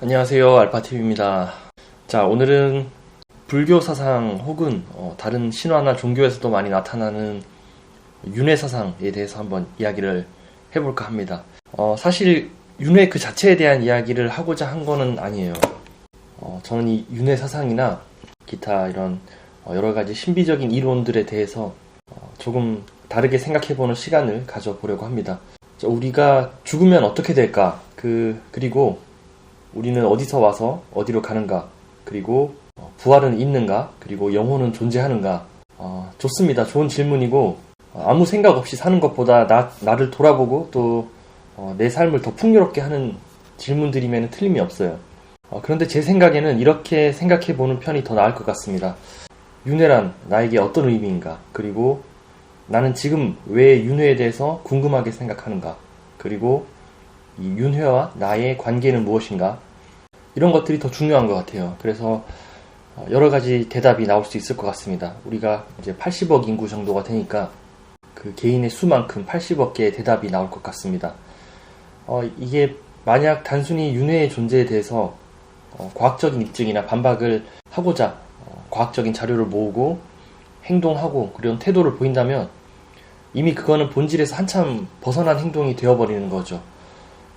안녕하세요. 알파TV입니다. 자, 오늘은 불교 사상 혹은 어, 다른 신화나 종교에서도 많이 나타나는 윤회 사상에 대해서 한번 이야기를 해볼까 합니다. 어, 사실 윤회 그 자체에 대한 이야기를 하고자 한 거는 아니에요. 어, 저는 이 윤회 사상이나 기타 이런 어, 여러 가지 신비적인 이론들에 대해서 어, 조금 다르게 생각해보는 시간을 가져보려고 합니다. 자, 우리가 죽으면 어떻게 될까? 그, 그리고 우리는 어디서 와서 어디로 가는가? 그리고 어, 부활은 있는가? 그리고 영혼은 존재하는가? 어, 좋습니다. 좋은 질문이고 어, 아무 생각 없이 사는 것보다 나, 나를 돌아보고 또 어, 내 삶을 더 풍요롭게 하는 질문들이면 틀림이 없어요. 어, 그런데 제 생각에는 이렇게 생각해 보는 편이 더 나을 것 같습니다. 윤회란 나에게 어떤 의미인가? 그리고 나는 지금 왜 윤회에 대해서 궁금하게 생각하는가? 그리고 이 윤회와 나의 관계는 무엇인가? 이런 것들이 더 중요한 것 같아요. 그래서 어, 여러 가지 대답이 나올 수 있을 것 같습니다. 우리가 이제 80억 인구 정도가 되니까 그 개인의 수만큼 80억 개의 대답이 나올 것 같습니다. 어, 이게 만약 단순히 윤회의 존재에 대해서 어, 과학적인 입증이나 반박을 하고자 어, 과학적인 자료를 모으고 행동하고 그런 태도를 보인다면 이미 그거는 본질에서 한참 벗어난 행동이 되어버리는 거죠.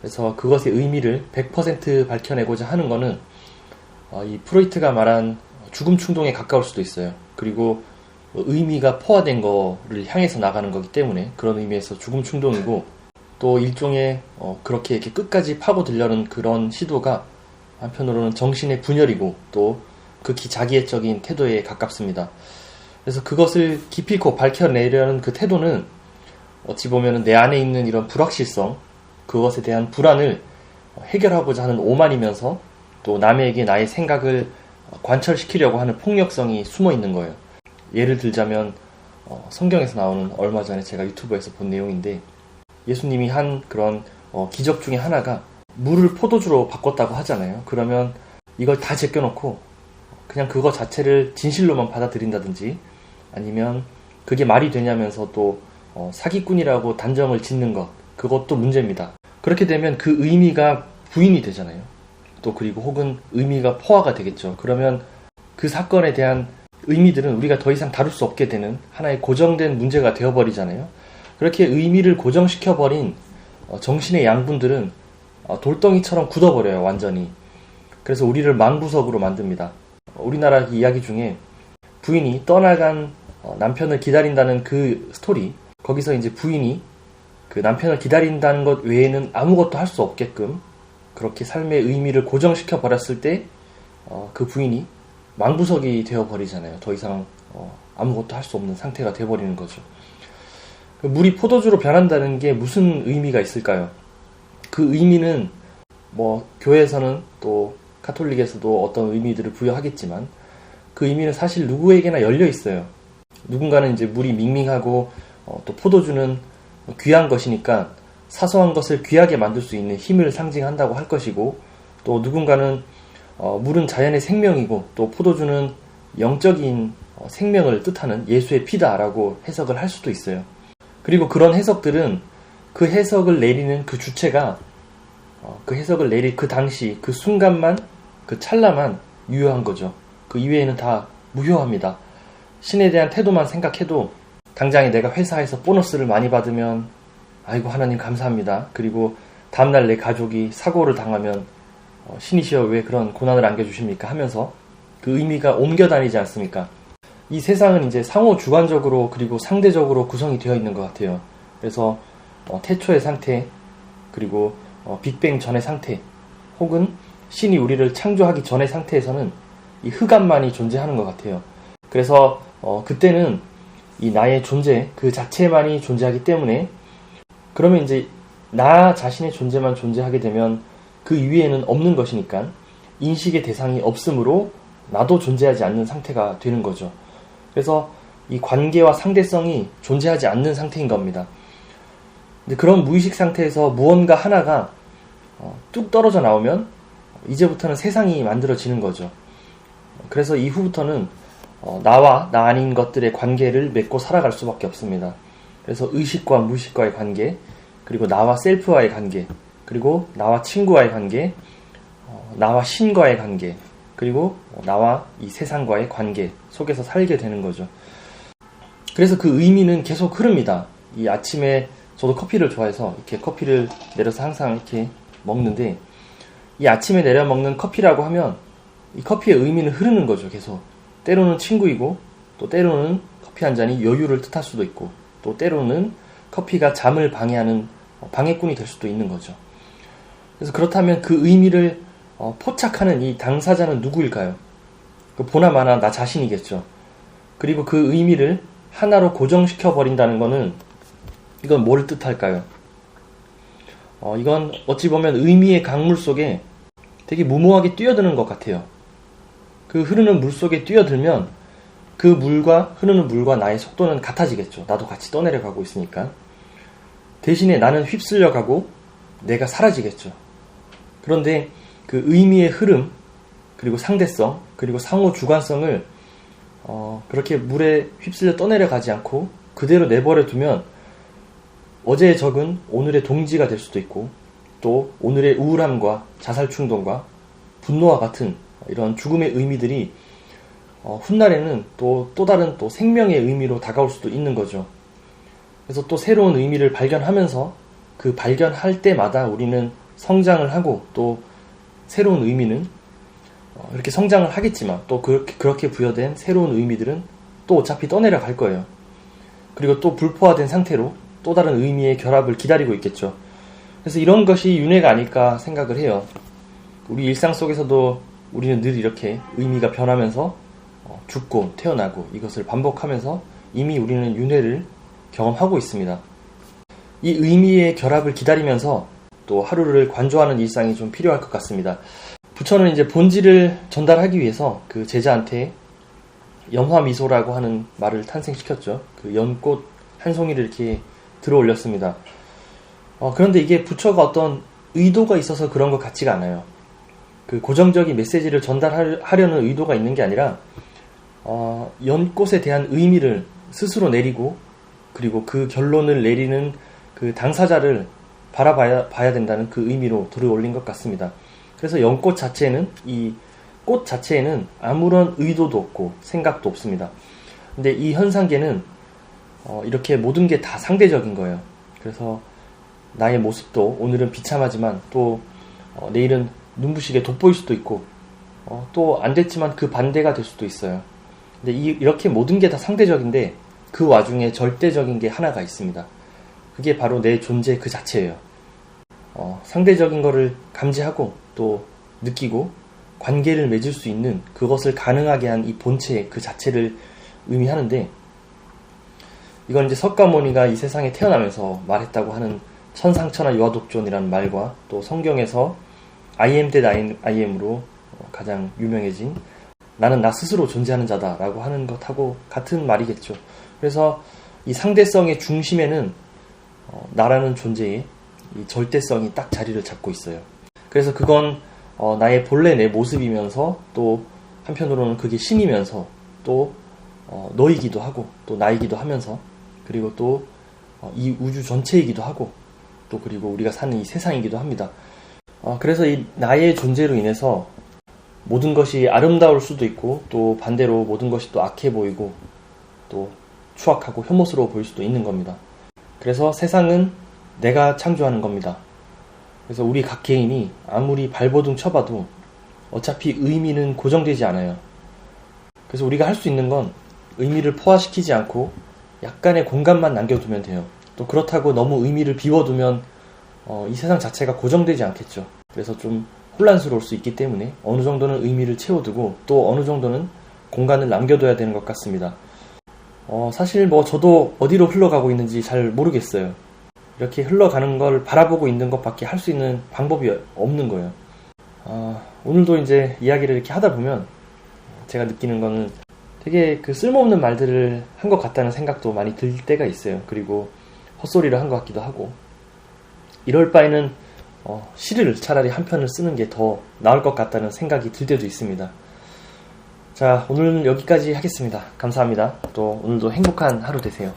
그래서 그것의 의미를 100% 밝혀내고자 하는 것은 어, 이 프로이트가 말한 죽음 충동에 가까울 수도 있어요. 그리고 의미가 포화된 거를 향해서 나가는 거기 때문에 그런 의미에서 죽음 충동이고 또 일종의 어, 그렇게 이렇게 끝까지 파고들려는 그런 시도가 한편으로는 정신의 분열이고 또 극히 자기애적인 태도에 가깝습니다. 그래서 그것을 기필코 밝혀내려는 그 태도는 어찌 보면 내 안에 있는 이런 불확실성, 그것에 대한 불안을 해결하고자 하는 오만이면서 또 남에게 나의 생각을 관철시키려고 하는 폭력성이 숨어 있는 거예요. 예를 들자면 어, 성경에서 나오는 얼마 전에 제가 유튜브에서 본 내용인데 예수님이 한 그런 어, 기적 중에 하나가 물을 포도주로 바꿨다고 하잖아요. 그러면 이걸 다 제껴놓고 그냥 그거 자체를 진실로만 받아들인다든지 아니면 그게 말이 되냐면서 또 어, 사기꾼이라고 단정을 짓는 것 그것도 문제입니다. 그렇게 되면 그 의미가 부인이 되잖아요. 또 그리고 혹은 의미가 포화가 되겠죠. 그러면 그 사건에 대한 의미들은 우리가 더 이상 다룰 수 없게 되는 하나의 고정된 문제가 되어버리잖아요. 그렇게 의미를 고정시켜버린 어, 정신의 양분들은 어, 돌덩이처럼 굳어버려요, 완전히. 그래서 우리를 망부석으로 만듭니다. 우리나라 이야기 중에 부인이 떠나간 어, 남편을 기다린다는 그 스토리, 거기서 이제 부인이 그 남편을 기다린다는 것 외에는 아무것도 할 수 없게끔 그렇게 삶의 의미를 고정시켜 버렸을 때, 어, 그 부인이 망부석이 되어 버리잖아요. 더 이상 어, 아무것도 할 수 없는 상태가 되어 버리는 거죠. 그 물이 포도주로 변한다는 게 무슨 의미가 있을까요? 그 의미는 뭐 교회에서는 또 카톨릭에서도 어떤 의미들을 부여하겠지만 그 의미는 사실 누구에게나 열려 있어요. 누군가는 이제 물이 밍밍하고 어, 또 포도주는 귀한 것이니까 사소한 것을 귀하게 만들 수 있는 힘을 상징한다고 할 것이고 또 누군가는 어, 물은 자연의 생명이고 또 포도주는 영적인 어, 생명을 뜻하는 예수의 피다라고 해석을 할 수도 있어요. 그리고 그런 해석들은 그 해석을 내리는 그 주체가 어, 그 해석을 내릴 그 당시 그 순간만 그 찰나만 유효한 거죠. 그 이외에는 다 무효합니다. 신에 대한 태도만 생각해도 당장에 내가 회사에서 보너스를 많이 받으면 아이고 하나님 감사합니다. 그리고 다음날 내 가족이 사고를 당하면 어, 신이시여 왜 그런 고난을 안겨주십니까 하면서 그 의미가 옮겨 다니지 않습니까? 이 세상은 이제 상호 주관적으로 그리고 상대적으로 구성이 되어 있는 것 같아요. 그래서 어, 태초의 상태 그리고 어, 빅뱅 전의 상태 혹은 신이 우리를 창조하기 전의 상태에서는 이 흑암만이 존재하는 것 같아요. 그래서 어, 그때는 이 나의 존재 그 자체만이 존재하기 때문에 그러면 이제 나 자신의 존재만 존재하게 되면 그 위에는 없는 것이니까 인식의 대상이 없으므로 나도 존재하지 않는 상태가 되는 거죠. 그래서 이 관계와 상대성이 존재하지 않는 상태인 겁니다. 그런 무의식 상태에서 무언가 하나가 어, 뚝 떨어져 나오면 이제부터는 세상이 만들어지는 거죠. 그래서 이후부터는 어, 나와 나 아닌 것들의 관계를 맺고 살아갈 수밖에 없습니다. 그래서 의식과 무의식과의 관계, 그리고 나와 셀프와의 관계, 그리고 나와 친구와의 관계, 어, 나와 신과의 관계, 그리고 나와 이 세상과의 관계 속에서 살게 되는 거죠. 그래서 그 의미는 계속 흐릅니다. 이 아침에 저도 커피를 좋아해서 이렇게 커피를 내려서 항상 이렇게 먹는데 이 아침에 내려 먹는 커피라고 하면 이 커피의 의미는 흐르는 거죠. 계속 때로는 친구이고 또 때로는 커피 한 잔이 여유를 뜻할 수도 있고 또 때로는 커피가 잠을 방해하는 방해꾼이 될 수도 있는 거죠. 그래서 그렇다면 그 의미를 어, 포착하는 이 당사자는 누구일까요? 그 보나마나 나 자신이겠죠. 그리고 그 의미를 하나로 고정시켜 버린다는 것은 이건 뭘 뜻할까요? 어, 이건 어찌 보면 의미의 강물 속에 되게 무모하게 뛰어드는 것 같아요. 그 흐르는 물 속에 뛰어들면 그 물과 흐르는 물과 나의 속도는 같아지겠죠. 나도 같이 떠내려 가고 있으니까. 대신에 나는 휩쓸려 가고 내가 사라지겠죠. 그런데 그 의미의 흐름, 그리고 상대성, 그리고 상호 주관성을 어, 그렇게 물에 휩쓸려 떠내려 가지 않고 그대로 내버려 두면 어제의 적은 오늘의 동지가 될 수도 있고 또 오늘의 우울함과 자살 충동과 분노와 같은 이런 죽음의 의미들이 어, 훗날에는 또, 또 다른 또 생명의 의미로 다가올 수도 있는 거죠. 그래서 또 새로운 의미를 발견하면서 그 발견할 때마다 우리는 성장을 하고 또 새로운 의미는 어, 이렇게 성장을 하겠지만 또 그렇게, 그렇게 부여된 새로운 의미들은 또 어차피 떠내려 갈 거예요. 그리고 또 불포화된 상태로 또 다른 의미의 결합을 기다리고 있겠죠. 그래서 이런 것이 윤회가 아닐까 생각을 해요. 우리 일상 속에서도 우리는 늘 이렇게 의미가 변하면서 어, 죽고 태어나고 이것을 반복하면서 이미 우리는 윤회를 경험하고 있습니다. 이 의미의 결합을 기다리면서 또 하루를 관조하는 일상이 좀 필요할 것 같습니다. 부처는 이제 본질을 전달하기 위해서 그 제자한테 연화미소라고 하는 말을 탄생시켰죠. 그 연꽃 한 송이를 이렇게 들어 올렸습니다. 어, 그런데 이게 부처가 어떤 의도가 있어서 그런 것 같지가 않아요. 그 고정적인 메시지를 전달하려는 의도가 있는 게 아니라 어, 연꽃에 대한 의미를 스스로 내리고 그리고 그 결론을 내리는 그 당사자를 바라봐야 봐야 된다는 그 의미로 들어 올린 것 같습니다. 그래서 연꽃 자체는 이 꽃 자체에는 아무런 의도도 없고 생각도 없습니다. 근데 이 현상계는 어, 이렇게 모든 게 다 상대적인 거예요. 그래서 나의 모습도 오늘은 비참하지만 또 어, 내일은 눈부시게 돋보일 수도 있고 어, 또안 됐지만 그 반대가 될 수도 있어요. 근데 이, 이렇게 모든 게 다 상대적인데 그 와중에 절대적인 게 하나가 있습니다. 그게 바로 내 존재 그 자체예요. 어, 상대적인 거를 감지하고 또 느끼고 관계를 맺을 수 있는 그것을 가능하게 한 이 본체 그 자체를 의미하는데 이건 이제 석가모니가 이 세상에 태어나면서 말했다고 하는 천상천하 유아독존이라는 말과 또 성경에서 I am that I am으로 가장 유명해진 나는 나 스스로 존재하는 자다라고 하는 것하고 같은 말이겠죠. 그래서 이 상대성의 중심에는 어, 나라는 존재의 절대성이 딱 자리를 잡고 있어요. 그래서 그건 어, 나의 본래 내 모습이면서 또 한편으로는 그게 신이면서 또 어, 너이기도 하고 또 나이기도 하면서 그리고 또이 어, 우주 전체이기도 하고 또 그리고 우리가 사는 이 세상이기도 합니다. 어, 그래서 이 나의 존재로 인해서 모든 것이 아름다울 수도 있고 또 반대로 모든 것이 또 악해 보이고 또 추악하고 혐오스러워 보일 수도 있는 겁니다. 그래서 세상은 내가 창조하는 겁니다. 그래서 우리 각 개인이 아무리 발버둥 쳐봐도 어차피 의미는 고정되지 않아요. 그래서 우리가 할 수 있는 건 의미를 포화시키지 않고 약간의 공간만 남겨두면 돼요. 또 그렇다고 너무 의미를 비워두면 어, 이 세상 자체가 고정되지 않겠죠. 그래서 좀 혼란스러울 수 있기 때문에 어느 정도는 의미를 채워두고 또 어느 정도는 공간을 남겨둬야 되는 것 같습니다. 어, 사실 뭐 저도 어디로 흘러가고 있는지 잘 모르겠어요. 이렇게 흘러가는 걸 바라보고 있는 것밖에 할 수 있는 방법이 없는 거예요. 어, 오늘도 이제 이야기를 이렇게 하다 보면 제가 느끼는 거는 되게 그 쓸모없는 말들을 한 것 같다는 생각도 많이 들 때가 있어요. 그리고 헛소리를 한 것 같기도 하고 이럴 바에는 어, 시를 차라리 한 편을 쓰는 게 더 나을 것 같다는 생각이 들 때도 있습니다. 자, 오늘은 여기까지 하겠습니다. 감사합니다. 또 오늘도 행복한 하루 되세요.